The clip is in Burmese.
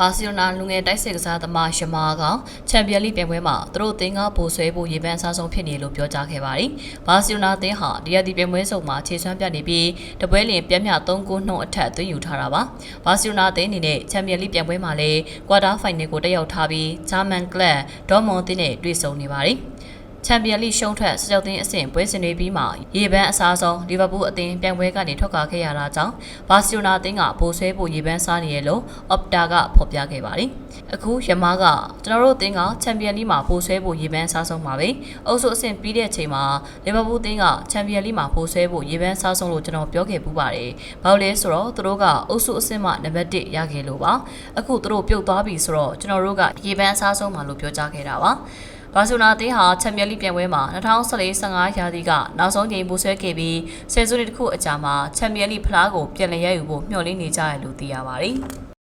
ဘာစီလိုနာလူငယ်တိုက်စစ်ကစားသမားယမားကချန်ပီယံလိပြိုင်ပွဲမှာသူတို့အသင်းကပိုဆွဲဖို့ရေပန်းအစားဆုံးဖြစ်နေလို့ပြောကြားခဲ့ပါတယ်။ဘာစီလိုနာအသင်းဟာဒီရတီပြိုင်ပွဲစုံမှာခြေစွမ်းပြနေပြီးတပွဲလင်ပြတ်မြ3ဂိုးနှုန်းအထက်သွင်းယူထားတာပါ။ဘာစီလိုနာအသင်းအနေနဲ့ချန်ပီယံလိပြိုင်ပွဲမှာလည်းကွာတာဖိုင်နယ်ကိုတက်ရောက်ထားပြီးဂျာမန်ကလပ်ဒေါ်မွန်အသင်းနဲ့တွေ့ဆုံနေပါတယ်။ ချန်ပီယံလိရှုံးထွက်စကြောက်တင်းအဆင့်ပွဲစဉ်တွေပြီးမှရေပန်းအစားဆုံးလီဗာပူးအသင်းပြိုင်ပွဲကနေထွက်ခွာခဲ့ရတာကြောင့်ဘာစီလိုနာအသင်းကပိုဆွဲဖို့ရေပန်းစားနေရလို့အော့ပတာကဖော်ပြခဲ့ပါတယ်။အခုယမားကကျွန်တော်တို့အသင်းကချန်ပီယံလိမှာပိုဆွဲဖို့ရေပန်းစားဆုံးပါပဲ။အုပ်စုအဆင့်ပြီးတဲ့အချိန်မှာလီဗာပူးအသင်းကချန်ပီယံလိမှာပိုဆွဲဖို့ရေပန်းစားဆုံးလို့ကျွန်တော်ပြောခဲ့ပူပါတယ်။ဘာလို့လဲဆိုတော့သူတို့ကအုပ်စုအဆင့်မှနံပါတ်1ရခဲ့လို့ပါ။အခုသူတို့ပြုတ်သွားပြီဆိုတော့ကျွန်တော်တို့ကရေပန်းအစားဆုံးပါလို့ပြောကြားခဲ့တာပါ။ ဘာစီလိုနာအသင်းဟာချန်ပီယံလိပြိုင်ပွဲမှာ2014-15ရာသီကနောက်ဆုံးချိန်ပိုဆွဲခဲ့ပြီးဆယ်စုနှစ်တစ်ခုအကြာမှာချန်ပီယံလိဖလားကိုပြန်လည်ရယူဖို့မျှော်လင့်နေကြရလို့သိရပါတယ်။